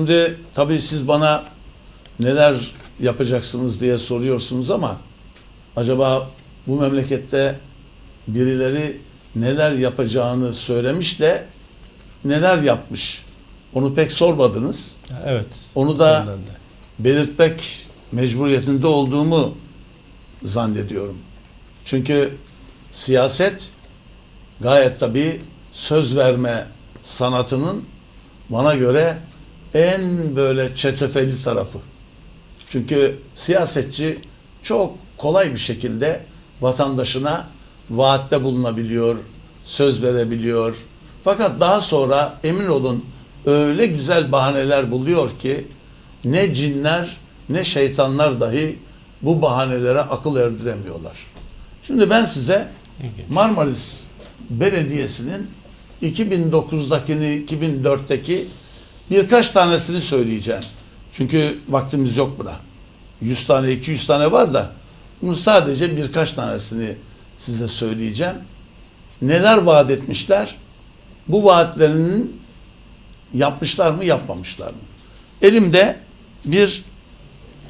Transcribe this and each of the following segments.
Şimdi tabii siz bana neler yapacaksınız diye soruyorsunuz ama acaba bu memlekette birileri neler yapacağını söylemiş de neler yapmış? Onu pek sormadınız. Evet. Onu da belirtmek mecburiyetinde olduğumu zannediyorum. Çünkü siyaset gayet tabii söz verme sanatının bana göre en böyle çetrefilli tarafı. Çünkü siyasetçi çok kolay bir şekilde vatandaşına vaatte bulunabiliyor, söz verebiliyor. Fakat daha sonra emin olun öyle güzel bahaneler buluyor ki ne cinler ne şeytanlar dahi bu bahanelere akıl erdiremiyorlar. Şimdi ben size. Marmaris Belediyesi'nin 2009'dakini 2004'teki birkaç tanesini söyleyeceğim. Çünkü vaktimiz yok buna. 100 tane 200 tane var da bunu sadece birkaç tanesini size söyleyeceğim. Neler vaat etmişler? Bu vaatlerinin yapmışlar mı yapmamışlar mı? Elimde bir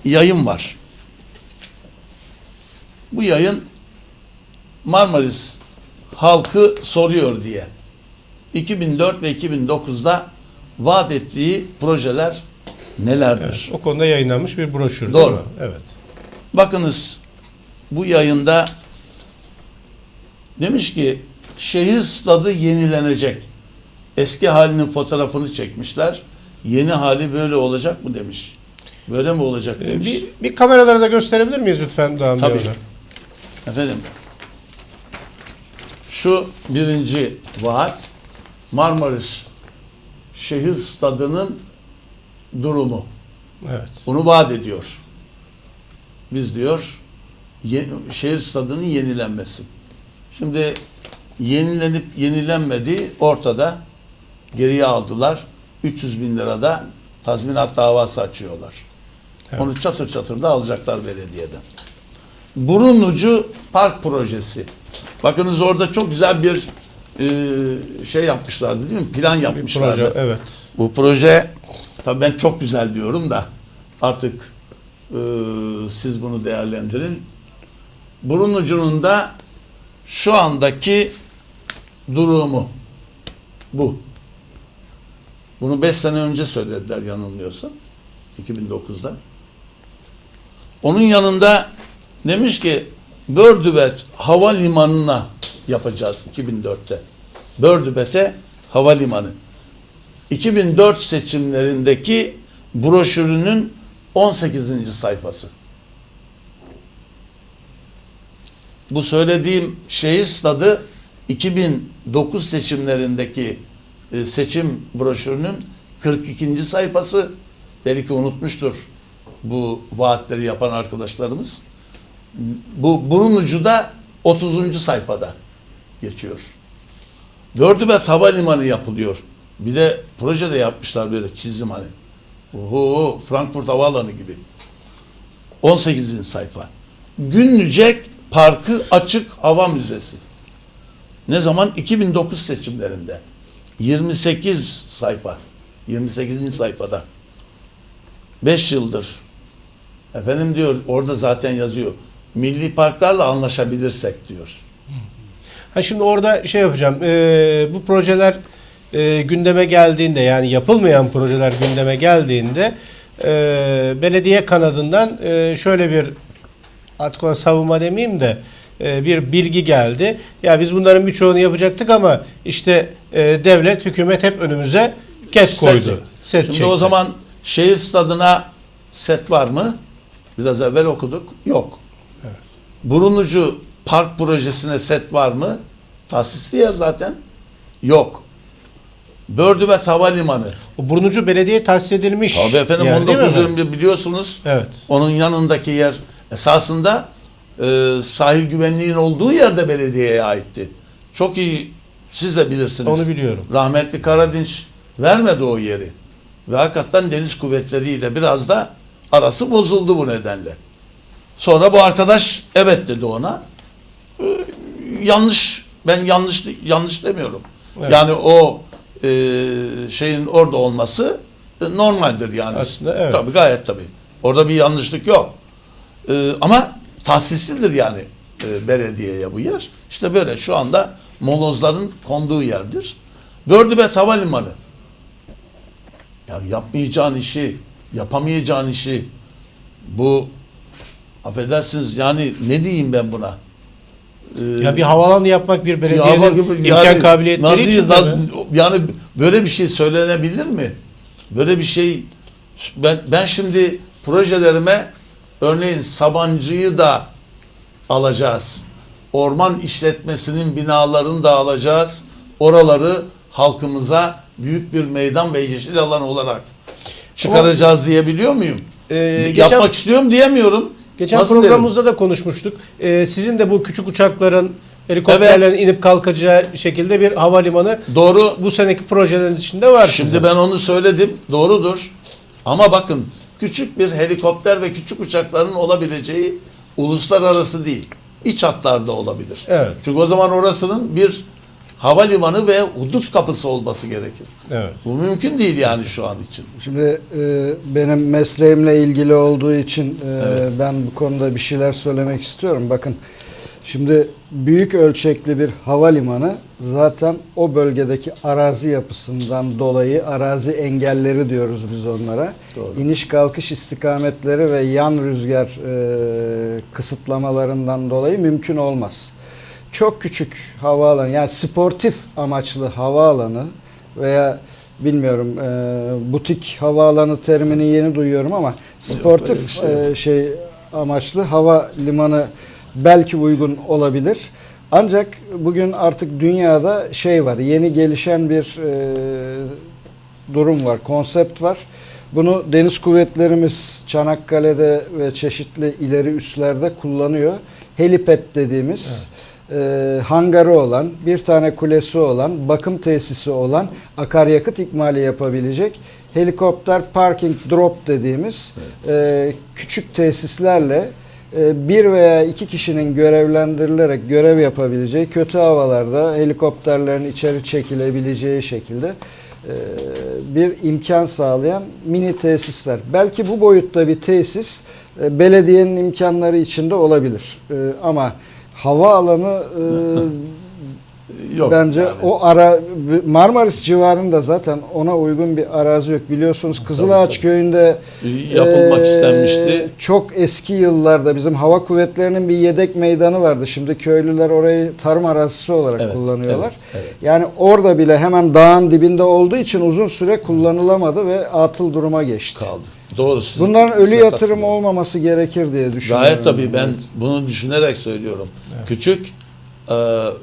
yayın var. Bu yayın Marmaris halkı soruyor diye. 2004 ve 2009'da vaat ettiği projeler nelerdir? O konuda yayınlanmış bir broşür. Doğru. Evet. Bakınız bu yayında demiş ki şehir stadı yenilenecek. Eski halinin fotoğrafını çekmişler. Yeni hali böyle olacak mı demiş. Böyle mi olacak Ee, demiş. bir, bir kameralara da gösterebilir miyiz lütfen Bey Tabii. onu? Efendim şu birinci vaat Marmaris şehir stadının durumu. Evet. Bunu vaat ediyor. Biz diyor ye- şehir stadının yenilenmesi. Şimdi yenilenip yenilenmediği ortada geriye aldılar. 300 bin lirada tazminat davası açıyorlar. Evet. Onu çatır çatır da alacaklar belediyeden. Burun ucu park projesi. Bakınız orada çok güzel bir e, şey yapmışlardı değil mi? Plan yapmışlardı. proje. Evet. Bu proje tabii ben çok güzel diyorum da artık e, siz bunu değerlendirin. Burun ucunun da şu andaki durumu bu. Bunu 5 sene önce söylediler yanılmıyorsam. 2009'da. Onun yanında demiş ki Bördübet havalimanına yapacağız 2004'te. Bördübet'e havalimanı. 2004 seçimlerindeki broşürünün 18. sayfası. Bu söylediğim şehir stadı 2009 seçimlerindeki e, seçim broşürünün 42. sayfası. Belki unutmuştur bu vaatleri yapan arkadaşlarımız. Bu burun ucu da 30. sayfada geçiyor. Dördübet Havalimanı yapılıyor. Bir de proje de yapmışlar böyle çizim hani. Oho, Frankfurt Havaalanı gibi. 18. sayfa. Günlücek Parkı Açık Hava Müzesi. Ne zaman? 2009 seçimlerinde. 28 sayfa. 28. sayfada. 5 yıldır. Efendim diyor orada zaten yazıyor. Milli parklarla anlaşabilirsek diyor. Ha şimdi orada şey yapacağım. Ee, bu projeler e, gündeme geldiğinde yani yapılmayan projeler gündeme geldiğinde e, belediye kanadından e, şöyle bir artık savunma demeyeyim de e, bir bilgi geldi. Ya biz bunların birçoğunu yapacaktık ama işte e, devlet, hükümet hep önümüze ket koydu. Set. Set Şimdi çekti. o zaman şehir stadına set var mı? Biraz evvel okuduk. Yok. Burunucu park projesine set var mı? Tahsisli yer zaten. Yok. Bördübet Havalimanı. o Burnucu Belediye tahsis edilmiş. Tabii efendim yer, değil mi 19 efendim? yılında biliyorsunuz. Evet. Onun yanındaki yer esasında e, sahil güvenliğin olduğu yerde belediyeye aitti. Çok iyi siz de bilirsiniz. Onu biliyorum. Rahmetli Karadinç vermedi o yeri. Ve hakikaten deniz kuvvetleriyle biraz da arası bozuldu bu nedenle. Sonra bu arkadaş evet dedi ona. Yanlış ben yanlış yanlış demiyorum. Evet. Yani o e, şeyin orada olması e, normaldir yani. Aslında evet. Tabii gayet tabii. Orada bir yanlışlık yok. E, ama tahsislidir yani e, belediyeye bu yer. İşte böyle şu anda molozların konduğu yerdir. Bördübet Havalimanı. Ya yapmayacağın işi, yapamayacağın işi bu affedersiniz yani ne diyeyim ben buna? Ee, Ya bir havalanı yapmak bir ya belediyenin bak- imkan yani kabiliyetleri nasıl- için nasıl- tabii. yani böyle bir şey söylenebilir mi? Böyle bir şey ben ben şimdi projelerime örneğin Sabancı'yı da alacağız. Orman işletmesinin binalarını da alacağız. Oraları halkımıza büyük bir meydan ve yeşil alan olarak çıkaracağız diyebiliyor muyum? Geçen- Yapmak istiyorum diyemiyorum. Geçen Nasıl derim? programımızda da konuşmuştuk. Ee, sizin de bu küçük uçakların helikopterlerin inip kalkacağı şekilde bir havalimanı Doğru. bu seneki projelerin içinde var. Şimdi sizin. ben onu söyledim. Doğrudur. Ama bakın küçük bir helikopter ve küçük uçakların olabileceği uluslararası değil. İç hatlarda olabilir. Evet. Çünkü o zaman orasının bir havalimanı ve hudut kapısı olması gerekir. Evet. Bu mümkün değil yani şu an için. Şimdi e, benim mesleğimle ilgili olduğu için e, Evet. ben bu konuda bir şeyler söylemek istiyorum. Bakın şimdi büyük ölçekli bir havalimanı zaten o bölgedeki arazi yapısından dolayı arazi engelleri diyoruz biz onlara. Doğru. İniş kalkış istikametleri ve yan rüzgar e, kısıtlamalarından dolayı mümkün olmaz. Çok küçük havaalanı yani sportif amaçlı havaalanı veya bilmiyorum e, butik havaalanı terimini yeni duyuyorum ama sportif şey e, şey amaçlı hava limanı belki uygun olabilir. Ancak bugün artık dünyada şey var, yeni gelişen bir e, durum var, konsept var. Bunu deniz kuvvetlerimiz Çanakkale'de ve çeşitli ileri üslerde kullanıyor. Helipad dediğimiz e, hangarı olan, bir tane kulesi olan, bakım tesisi olan, akaryakıt ikmali yapabilecek helikopter parking drop dediğimiz e, küçük tesislerle e, bir veya iki kişinin görevlendirilerek görev yapabileceği, kötü havalarda helikopterlerin içeri çekilebileceği şekilde e, bir imkan sağlayan mini tesisler. Belki bu boyutta bir tesis e, belediyenin imkanları içinde olabilir. E, Ama hava alanı e, Yok. Bence yani. o ara Marmaris civarında zaten ona uygun bir arazi yok. Biliyorsunuz Kızılağaç tabii. köyünde Yapılmak eee, istenmişti. Çok eski yıllarda bizim hava kuvvetlerinin bir yedek meydanı vardı. Şimdi köylüler orayı tarım arazisi olarak Evet, kullanıyorlar. evet, evet. Yani orada bile hemen dağın dibinde olduğu için uzun süre kullanılamadı ve atıl duruma geçti. kaldı. Doğru. siz- Bunların ölü yatırım olmaması gerekir diye düşünüyorum. Gayet tabii ben bunu düşünerek söylüyorum. Küçük e,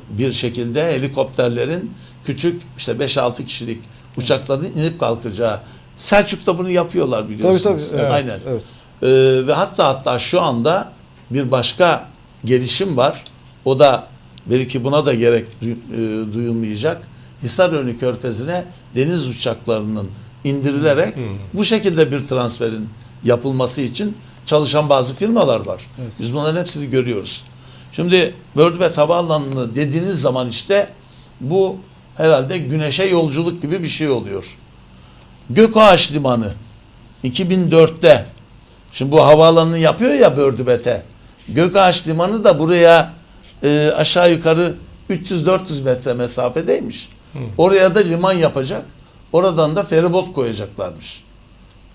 bir şekilde helikopterlerin küçük işte 5-6 kişilik uçakların inip kalkacağı. Selçuk'ta bunu yapıyorlar biliyorsunuz. Tabii, tabii, evet, Aynen. evet. E, ve hatta hatta şu anda bir başka gelişim var. O da belki buna da gerek e, duyulmayacak. Hisarönü Körfezi'ne deniz uçaklarının indirilerek bu şekilde bir transferin yapılması için çalışan bazı firmalar var. Biz bunların hepsini görüyoruz. Şimdi Bördübet Havaalanı'nı dediğiniz zaman işte bu herhalde güneşe yolculuk gibi bir şey oluyor. Gökağaç Limanı 2004'te şimdi bu havaalanını yapıyor ya Bördübet'e. Gökağaç Limanı da buraya e, aşağı yukarı 300-400 metre mesafedeymiş. Oraya da liman yapacak. Oradan da feribot koyacaklarmış.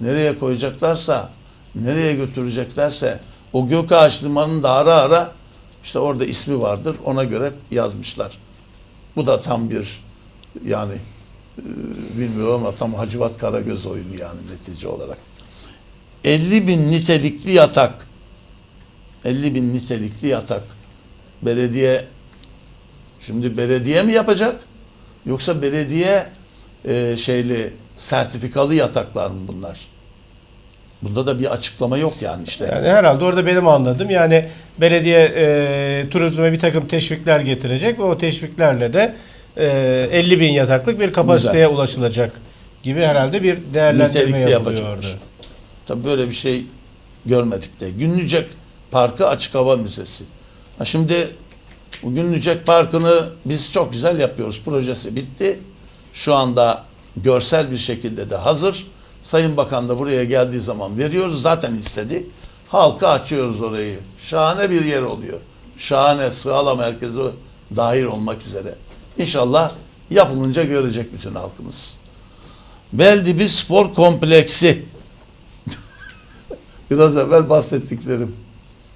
Nereye koyacaklarsa, nereye götüreceklerse o Gökağaç Limanı'nın da ara ara işte orada ismi vardır. Ona göre yazmışlar. Bu da tam bir yani e, bilmiyorum ama tam Hacivat Karagöz oyunu yani netice olarak. 50 bin nitelikli yatak 50 bin nitelikli yatak belediye şimdi belediye mi yapacak yoksa belediye e, şeyli sertifikalı yataklar mı bunlar? Bunda da bir açıklama yok yani işte. Yani herhalde orada benim anladığım yani belediye e, turizme bir takım teşvikler getirecek ve o teşviklerle de e, 50 bin yataklık bir kapasiteye ulaşılacak gibi herhalde bir değerlendirme Nitelikli yapılıyor yapacakmış. orada. Tabii böyle bir şey görmedik de. Günlücek Parkı Açık Hava Müzesi. Ha şimdi bu Günlücek Parkı'nı biz çok güzel yapıyoruz. Projesi bitti. Şu anda görsel bir şekilde de hazır. Sayın Bakan da buraya geldiği zaman veriyoruz. Zaten istedi. Halka açıyoruz orayı. Şahane bir yer oluyor. Şahane sığala merkezi dahil olmak üzere. İnşallah yapılınca görecek bütün halkımız. Beldibi Spor Kompleksi. Biraz evvel bahsettiklerim.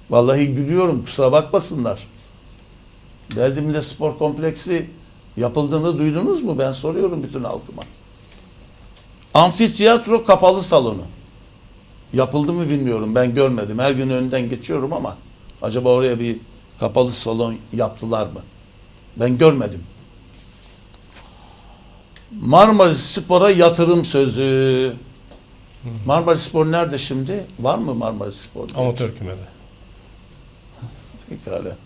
Vallahi gülüyorum kusura bakmasınlar. Beldim'de spor kompleksi yapıldığını duydunuz mu? Ben soruyorum bütün halkıma. Amfiteyatro kapalı salonu. Yapıldı mı bilmiyorum. Ben görmedim. Her gün önünden geçiyorum ama acaba oraya bir kapalı salon yaptılar mı? Ben görmedim. Marmaris Spor'a yatırım sözü. Marmaris Spor nerede şimdi? Var mı Marmaris Spor? Amatör kümede. Pekala.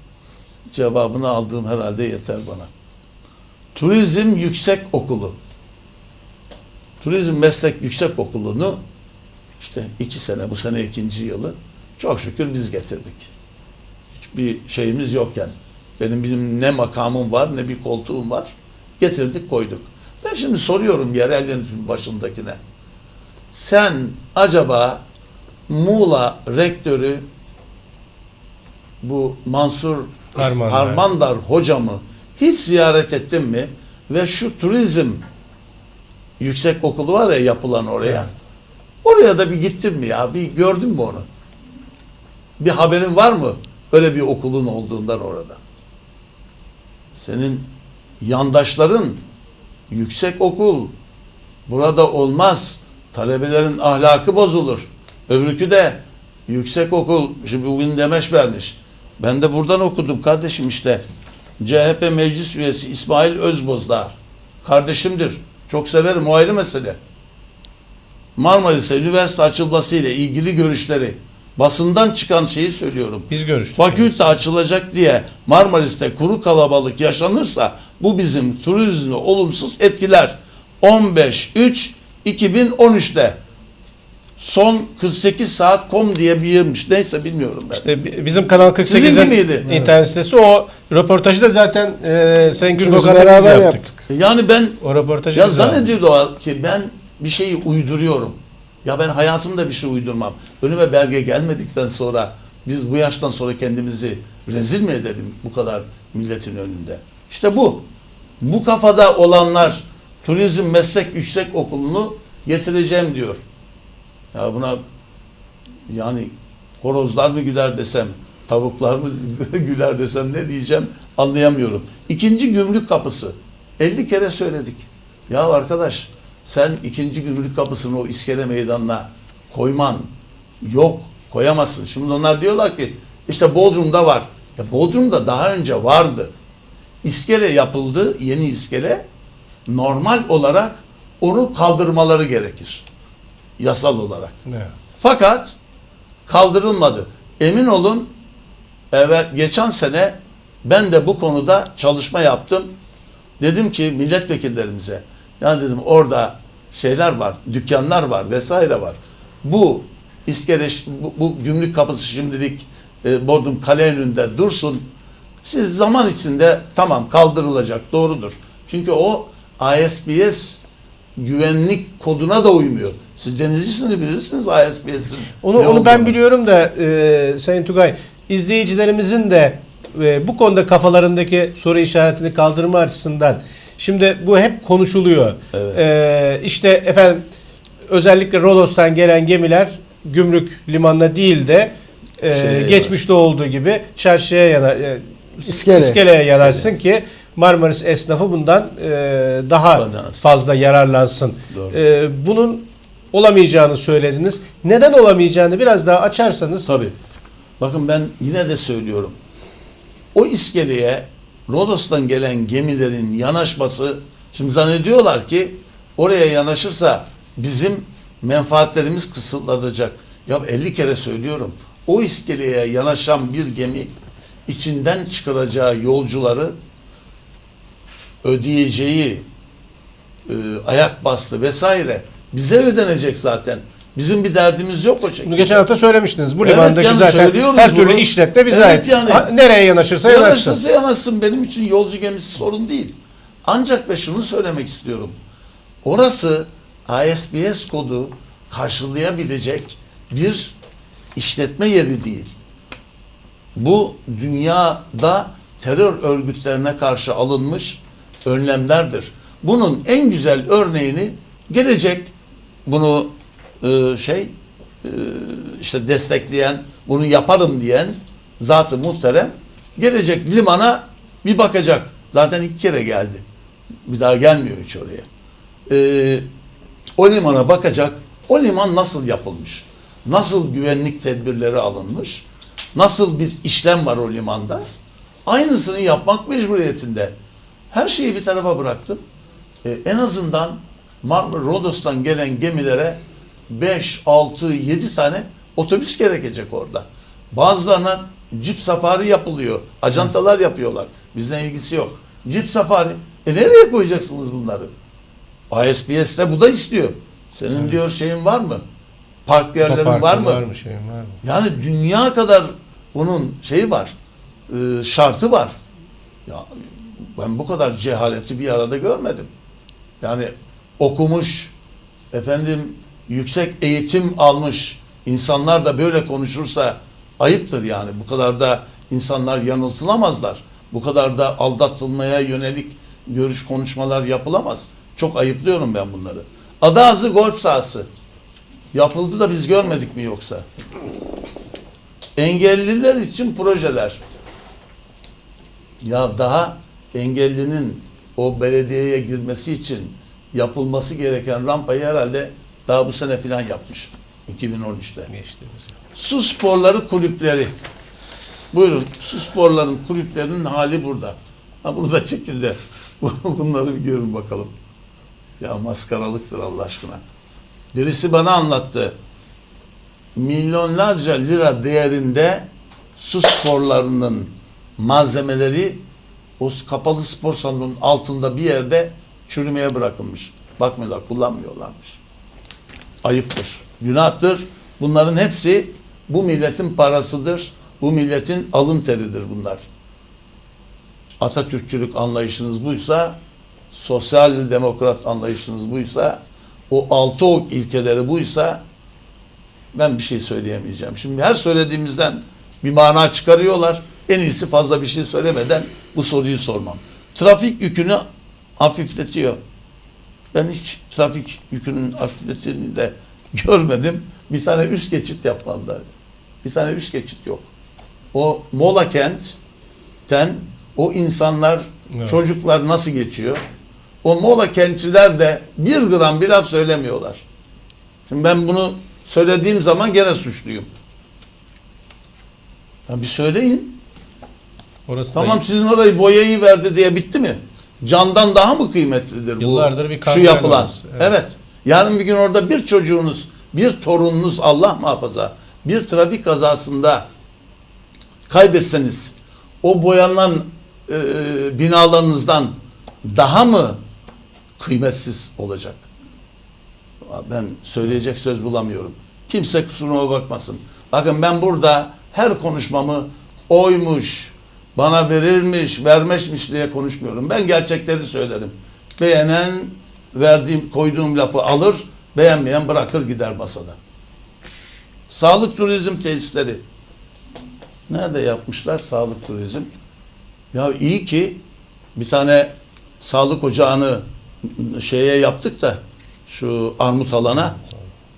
Cevabını aldığım herhalde yeter bana. Turizm Yüksek Okulu. Turizm Meslek Yüksek Okulu'nu işte iki sene, bu sene ikinci yılı çok şükür biz getirdik. Hiçbir şeyimiz yokken. Benim, benim ne makamım var ne bir koltuğum var. Getirdik koyduk. Ben şimdi soruyorum yerel yönetim başındakine. Sen acaba Muğla rektörü bu Mansur Harmandar. Harmandar hocamı hiç ziyaret ettin mi? Ve şu turizm yüksek okulu var ya yapılan oraya. Oraya da bir gittin mi ya? Bir gördün mü onu? Bir haberin var mı? Öyle bir okulun olduğundan orada. Senin yandaşların yüksek okul burada olmaz. Talebelerin ahlakı bozulur. Öbürkü de yüksek okul şimdi bugün demeç vermiş. Ben de buradan okudum kardeşim işte. CHP meclis üyesi İsmail Özbozdağ. Kardeşimdir. Çok severim o ayrı mesele. Marmaris'e üniversite açılması ile ilgili görüşleri basından çıkan şeyi söylüyorum. Biz görüştük. Fakülte açılacak diye Marmaris'te kuru kalabalık yaşanırsa bu bizim turizmi olumsuz etkiler. 15-3-2013'te son 48 saat com diye bir yermiş. Neyse bilmiyorum ben. İşte bi- bizim Kanal Sizin 48'in gibiydi. internet sitesi o röportajı da zaten e, Sayın biz beraber yaptık. yaptık. Yani ben O röportajı ya biz yaptık. zannediyordu o ki ben bir şeyi uyduruyorum. Ya ben hayatımda bir şey uydurmam. Önüme belge gelmedikten sonra biz bu yaştan sonra kendimizi rezil mi edelim bu kadar milletin önünde? İşte bu. Bu kafada olanlar Turizm Meslek Yüksek Okulu'nu getireceğim diyor. Ya buna yani horozlar mı güler desem, tavuklar mı güler desem ne diyeceğim anlayamıyorum. İkinci gümrük kapısı. 50 kere söyledik. Ya arkadaş sen ikinci gümrük kapısını o iskele meydanına koyman yok koyamazsın. Şimdi onlar diyorlar ki işte Bodrum'da var. Ya Bodrum'da daha önce vardı. İskele yapıldı, yeni iskele. Normal olarak onu kaldırmaları gerekir. Yasal olarak. Evet. Fakat kaldırılmadı. Emin olun evet geçen sene ben de bu konuda çalışma yaptım. Dedim ki milletvekillerimize ya dedim orada şeyler var, dükkanlar var vesaire var. Bu iskele bu, bu gümrük kapısı şimdilik e, Bodrum kale önünde dursun. Siz zaman içinde tamam kaldırılacak doğrudur. Çünkü o ISPS güvenlik koduna da uymuyor. Siz denizcisini bilirsiniz ISPS'in. Onu, onu ben biliyorum da e, Sayın Tugay izleyicilerimizin de e, bu konuda kafalarındaki soru işaretini kaldırma açısından şimdi bu hep konuşuluyor. Evet. E, işte efendim özellikle Rodos'tan gelen gemiler gümrük limanına değil de e, geçmişte olduğu gibi çarşıya yanar, e, İskele. iskeleye yanarsın ki Marmaris esnafı bundan e, daha Faydalanır. fazla yararlansın. Doğru. E, bunun olamayacağını söylediniz. Neden olamayacağını biraz daha açarsanız. Tabii. Bakın ben yine de söylüyorum. O iskeleye Rodos'tan gelen gemilerin yanaşması şimdi zannediyorlar ki oraya yanaşırsa bizim menfaatlerimiz kısıtlanacak. Ya 50 kere söylüyorum. O iskeleye yanaşan bir gemi içinden çıkaracağı yolcuları ödeyeceği e, ayak bastı vesaire bize ödenecek zaten. Bizim bir derdimiz yok o şekilde. Bunu geçen hafta söylemiştiniz. Bu Evet, limandaki yani zaten her türlü bunu. işletme bize Evet, ait. yani. Ha, nereye yanaşırsa yanaşsın. Yanaşırsa yanaşsın benim için yolcu gemisi sorun değil. Ancak ve şunu söylemek istiyorum. Orası ISPS kodu karşılayabilecek bir işletme yeri değil. Bu dünyada terör örgütlerine karşı alınmış önlemlerdir. Bunun en güzel örneğini gelecek bunu e, şey e, işte destekleyen, bunu yaparım diyen zatı muhterem gelecek limana bir bakacak. Zaten iki kere geldi. Bir daha gelmiyor hiç oraya. E, o limana bakacak. O liman nasıl yapılmış? Nasıl güvenlik tedbirleri alınmış? Nasıl bir işlem var o limanda? Aynısını yapmak mecburiyetinde. Her şeyi bir tarafa bıraktım. Ee, en azından Marmara Rodos'tan gelen gemilere 5, 6, 7 tane otobüs gerekecek orada. Bazılarına cip safari yapılıyor. Ajantalar yapıyorlar. Bizden ilgisi yok. Cip safari. E nereye koyacaksınız bunları? ASPS'te bu da istiyor. Senin diyor şeyin var mı? Park yerlerin var Otoparkın mı? Var mı şeyin var mı? Yani dünya kadar bunun şeyi var. e, şartı var. Ya ben bu kadar cehaleti bir arada görmedim. Yani okumuş, efendim yüksek eğitim almış insanlar da böyle konuşursa ayıptır yani. Bu kadar da insanlar yanıltılamazlar. Bu kadar da aldatılmaya yönelik görüş konuşmalar yapılamaz. Çok ayıplıyorum ben bunları. Adazı golf sahası. Yapıldı da biz görmedik mi yoksa? Engelliler için projeler. Ya daha engellinin o belediyeye girmesi için yapılması gereken rampayı herhalde daha bu sene filan yapmış. 2013'te. Geçtiğimiz yıl. Su sporları kulüpleri. Buyurun. Su sporların kulüplerinin hali burada. Ha bunu da çekin de bunları bir görün bakalım. Ya maskaralıktır Allah aşkına. Birisi bana anlattı. Milyonlarca lira değerinde su sporlarının malzemeleri o kapalı spor salonunun altında bir yerde çürümeye bırakılmış. Bakmıyorlar, kullanmıyorlarmış. Ayıptır, günahtır. Bunların hepsi bu milletin parasıdır. Bu milletin alın teridir bunlar. Atatürkçülük anlayışınız buysa, sosyal demokrat anlayışınız buysa, o altı ok ilkeleri buysa ben bir şey söyleyemeyeceğim. Şimdi her söylediğimizden bir mana çıkarıyorlar. En iyisi fazla bir şey söylemeden bu soruyu sormam. Trafik yükünü hafifletiyor. Ben hiç trafik yükünün hafifletildiğini de görmedim. Bir tane üst geçit yapmadılar. Bir tane üst geçit yok. O Mola kentten o insanlar, Evet. çocuklar nasıl geçiyor? O Mola kentçiler de bir gram bir laf söylemiyorlar. Şimdi ben bunu söylediğim zaman gene suçluyum. Ya bir söyleyin. Orası Tamam da sizin orayı boyayı verdi diye bitti mi? Candan daha mı kıymetlidir bu? Yıllardır bir şu yapılan. Evet. evet. Yarın bir gün orada bir çocuğunuz, bir torununuz Allah muhafaza bir trafik kazasında kaybetseniz o boyanan e, binalarınızdan daha mı kıymetsiz olacak? Ben söyleyecek söz bulamıyorum. Kimse kusuruma bakmasın. Bakın ben burada her konuşmamı oymuş, bana verilmiş, vermişmiş diye konuşmuyorum. Ben gerçekleri söylerim. Beğenen verdiğim, koyduğum lafı alır, beğenmeyen bırakır gider masada. Sağlık turizm tesisleri. Nerede yapmışlar sağlık turizm? Ya iyi ki bir tane sağlık ocağını şeye yaptık da şu armut alana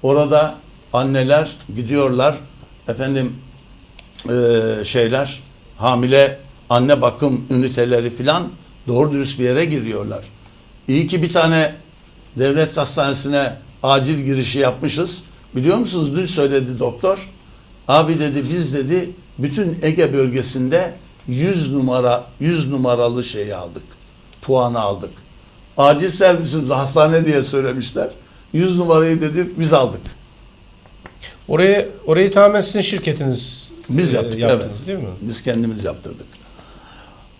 orada anneler gidiyorlar efendim eee, şeyler hamile anne bakım üniteleri filan doğru dürüst bir yere giriyorlar. İyi ki bir tane devlet hastanesine acil girişi yapmışız. Biliyor musunuz dün söyledi doktor. Abi dedi biz dedi bütün Ege bölgesinde 100 numara 100 numaralı şeyi aldık. Puanı aldık. Acil servisimiz hastane diye söylemişler. 100 numarayı dedi biz aldık. Orayı orayı tamamen sizin şirketiniz Biz e, yaptık yaptınız, evet. değil mi? Biz kendimiz yaptırdık.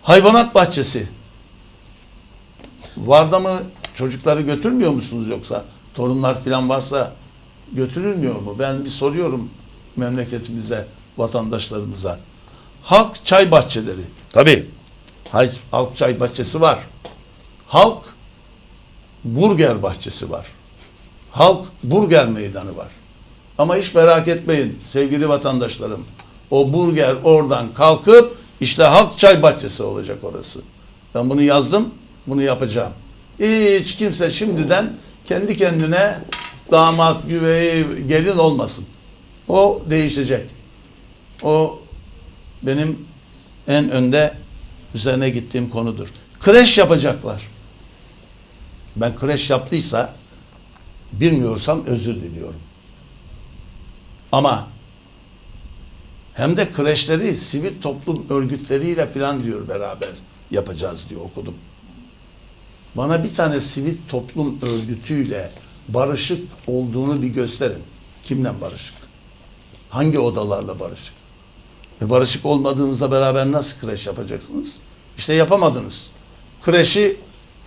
Hayvanat bahçesi. Varda mı çocukları götürmüyor musunuz yoksa? Torunlar falan varsa götürülmüyor mu? Ben bir soruyorum memleketimize, vatandaşlarımıza. Halk çay bahçeleri. Tabii. Halk çay bahçesi var. Halk burger bahçesi var. Halk burger meydanı var. Ama hiç merak etmeyin sevgili vatandaşlarım. O burger oradan kalkıp işte halk çay bahçesi olacak orası. Ben bunu yazdım, bunu yapacağım. Hiç kimse şimdiden kendi kendine damat, güveyi, gelin olmasın. O değişecek. O benim en önde üzerine gittiğim konudur. Kreş yapacaklar. Ben kreş yaptıysa bilmiyorsam özür diliyorum. Ama hem de kreşleri sivil toplum örgütleriyle falan diyor beraber yapacağız diyor okudum. Bana bir tane sivil toplum örgütüyle barışık olduğunu bir gösterin. Kimle barışık? Hangi odalarla barışık? E barışık olmadığınızda beraber nasıl kreş yapacaksınız? İşte yapamadınız. Kreşi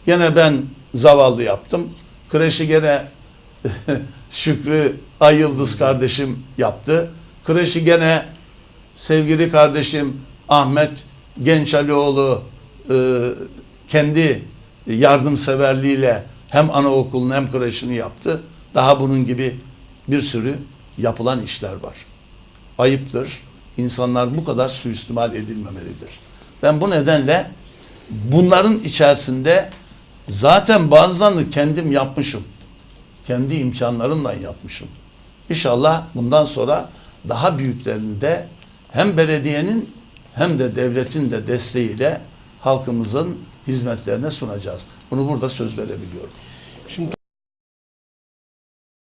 gene ben zavallı yaptım. Kreşi gene Şükrü Ay Yıldız kardeşim yaptı. Kreşi gene sevgili kardeşim Ahmet Gençalioğlu e, kendi yardımseverliğiyle hem anaokulunu hem kreşini yaptı. Daha bunun gibi bir sürü yapılan işler var. Ayıptır. İnsanlar bu kadar suistimal edilmemelidir. Ben bu nedenle bunların içerisinde zaten bazılarını kendim yapmışım. Kendi imkanlarımla yapmışım. İnşallah bundan sonra daha büyüklerini de hem belediyenin hem de devletin de desteğiyle halkımızın hizmetlerine sunacağız. Bunu burada söz verebiliyorum. Şimdi